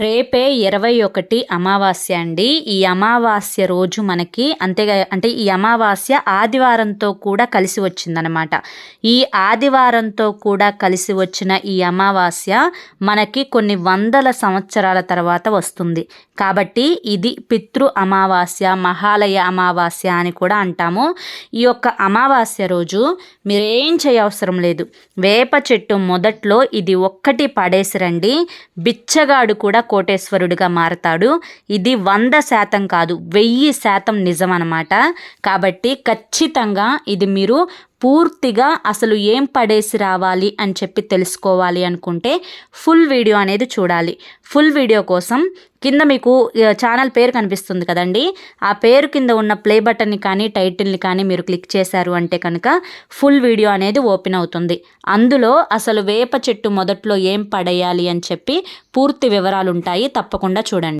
రేపే ఇరవై ఒకటి అమావాస్య అండి. ఈ అమావాస్య రోజు మనకి అంతేగా అంటే ఈ అమావాస్య ఆదివారంతో కూడా కలిసి వచ్చిందనమాట ఈ ఆదివారంతో కూడా కలిసి వచ్చిన ఈ అమావాస్య మనకి కొన్ని వందల సంవత్సరాల తర్వాత వస్తుంది. కాబట్టి ఇది పితృ అమావాస్య మహాలయ అమావాస్య అని కూడా అంటాము. ఈ యొక్క అమావాస్య రోజు మీరేం చేయవసరం లేదు. వేప చెట్టు మొదట్లో ఇది ఒక్కటి పడేసిరండి. బిచ్చగాడు కూడా కోటేశ్వరుడిగా మారతాడు. ఇది వంద శాతం కాదు వెయ్యి శాతం నిజం అనమాట కాబట్టి ఖచ్చితంగా ఇది మీరు పూర్తిగా అసలు ఏం పడేసి రావాలి అని చెప్పి తెలుసుకోవాలి అనుకుంటే ఫుల్ వీడియో అనేది చూడాలి. ఫుల్ వీడియో కోసం కింద మీకు ఛానల్ పేరు కనిపిస్తుంది కదండి. ఆ పేరు కింద ఉన్న ప్లే బటన్ని కానీ టైటిల్ని కానీ మీరు క్లిక్ చేశారు అంటే కనుక ఫుల్ వీడియో అనేది ఓపెన్ అవుతుంది. అందులో అసలు వేప చెట్టు మొదట్లో ఏం పడేయాలి అని చెప్పి పూర్తి వివరాలు ఉంటాయి. తప్పకుండా చూడండి.